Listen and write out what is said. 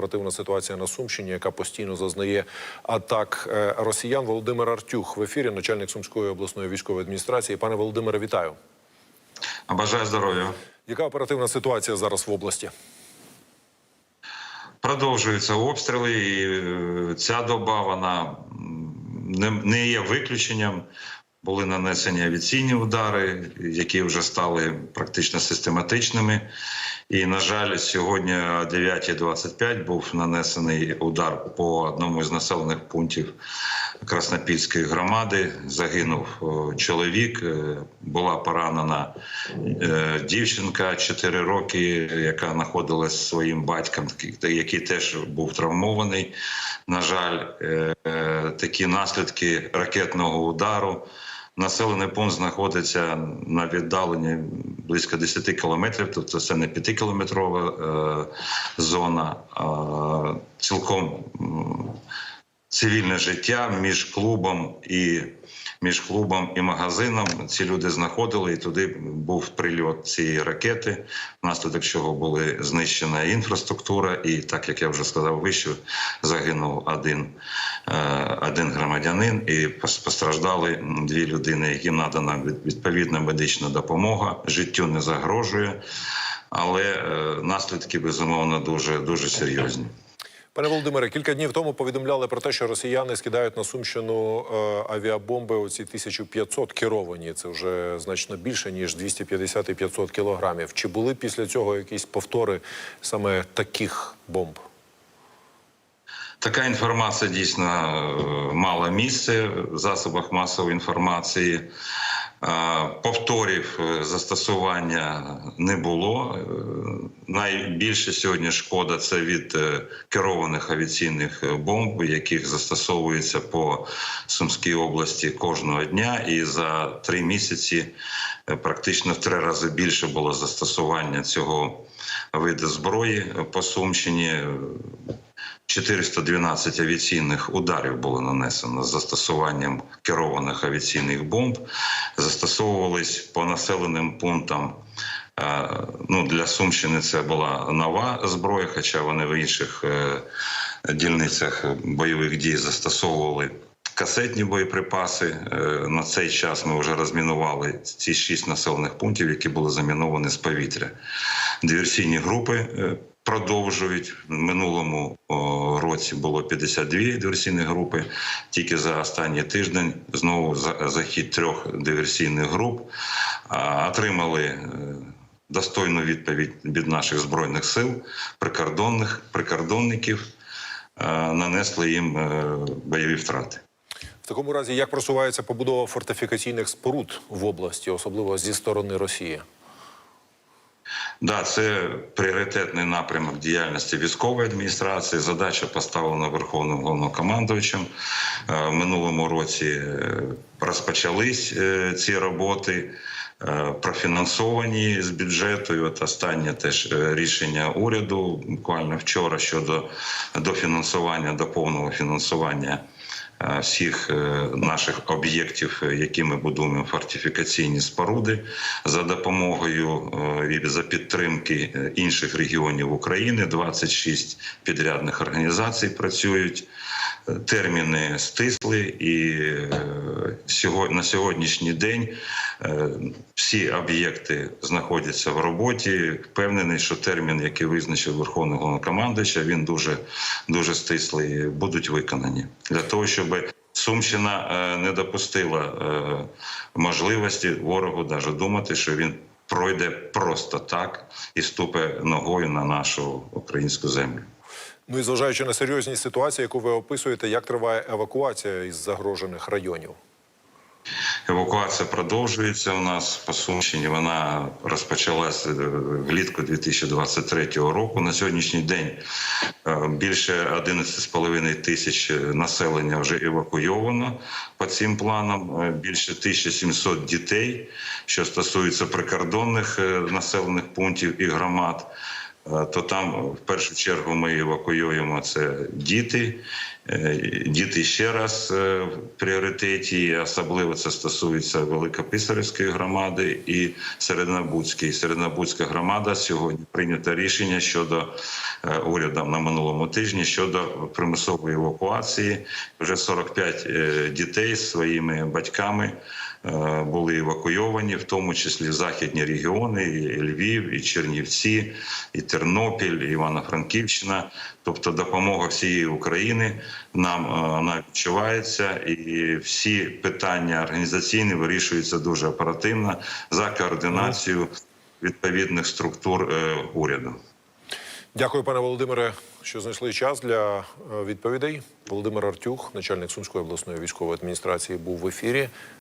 оперативна ситуація на Сумщині, яка постійно зазнає атак е, росіян. Володимир Артюх в ефірі, начальник Сумської обласної військової адміністрації. Пане Володимире, вітаю. Бажаю здоров'я. Яка оперативна ситуація зараз в області? Продовжуються обстріли, і е, ця доба вона не, не є виключенням. Були нанесені авіаційні удари, які вже стали практично систематичними. І, на жаль, сьогодні о 9.25 був нанесений удар по одному із населених пунктів Краснопільської громади. Загинув чоловік, е, була поранена е, дівчинка 4 роки, яка знаходилась зі своїм батьком, який теж був травмований. На жаль, е, е, такі наслідки ракетного удару. Населений пункт знаходиться на віддаленні близько 10 кілометрів, тобто це не 5-кілометрова е, зона, цілком цивільне життя між клубом і між клубом і магазином. Ці люди знаходили, і туди був прильот цієї ракети, внаслідок чого були знищена інфраструктура, і так як я вже сказав вище, загинув один, е, один громадянин, і постраждали дві людини, яким надана від- відповідна медична допомога. Життю не загрожує, але е, наслідки безумовно дуже дуже серйозні. Пане Володимире, кілька днів тому повідомляли про те, що росіяни скидають на Сумщину е, авіабомби. Оці 1500 керовані. Це вже значно більше ніж 250 і 500 кілограмів. Чи були після цього якісь повтори саме таких бомб? Така інформація дійсно е, мала місце в засобах масової інформації. Повторів е, застосування не було. Е, Найбільше сьогодні шкода це від е, керованих авіаційних бомб, яких застосовується по Сумській області кожного дня. І за три місяці практично в три рази більше було застосування цього виду зброї по Сумщині. 412 авіаційних ударів було нанесено з застосуванням керованих авіаційних бомб. Застосовувались по населеним пунктам. Е, Ну, для Сумщини це була нова зброя, хоча вони в інших е, дільницях бойових дій застосовували касетні боєприпаси. Е, На цей час ми вже розмінували ці шість населених пунктів, які були заміновані з повітря. Диверсійні групи е, продовжують. В минулому році було 52 диверсійні групи. Тільки за останній тиждень знову захід трьох диверсійних груп. Отримали е, достойну відповідь від наших збройних сил, прикордонних прикордонників. Нанесли їм бойові втрати. Такому разі, як просувається побудова фортифікаційних споруд в області, особливо зі сторони Росії? Да, це пріоритетний напрямок діяльності військової адміністрації. Задача поставлена Верховним головнокомандувачем. Е, В минулому році е, розпочались е, ці роботи. Профінансовані з бюджету, і от останнє теж рішення уряду буквально вчора щодо дофінансування до повного фінансування всіх е, наших об'єктів, е, які ми будуємо фортифікаційні споруди за допомогою е, і за підтримки е, інших регіонів України. 26 підрядних організацій працюють. Терміни стисли, і е, на сьогоднішній день е, всі об'єкти знаходяться в роботі. Впевнений, що термін, який визначив Верховний головнокомандуюча, він дуже дуже стислий. Будуть виконані для того, щоб Сумщина е, не допустила можливості ворогу навіть думати, що він пройде просто так і ступе ногою на нашу українську землю. Ну і зважаючи на серйозність ситуації, яку ви описуєте, як триває евакуація із загрожених районів? Евакуація продовжується у нас по Сумщині. Вона розпочалася влітку 2023 року. На сьогоднішній день е, більше 11,5 тисяч населення вже евакуйовано по цим планам. Е, Більше 1700 дітей, що стосується прикордонних е, населених пунктів і громад. Е, то там в першу чергу ми евакуюємо це діти. Е, Діти ще раз е, в пріоритеті, особливо це стосується Великописарівської громади і Середнобудської. Середнобудська громада сьогодні прийнято рішення щодо е, урядом на минулому тижні щодо примусової евакуації. Вже 45 е, дітей з своїми батьками були евакуйовані, в тому числі західні регіони, і Львів, і Чернівці, і Тернопіль, і Івано-Франківщина. Тобто допомога всієї України нам е, вона відчувається, і всі питання організаційні вирішуються дуже оперативно за координацією відповідних структур е, уряду. Дякую, пане Володимире, що знайшли час для е, відповідей. Володимир Артюх, начальник Сумської обласної військової адміністрації, був в ефірі.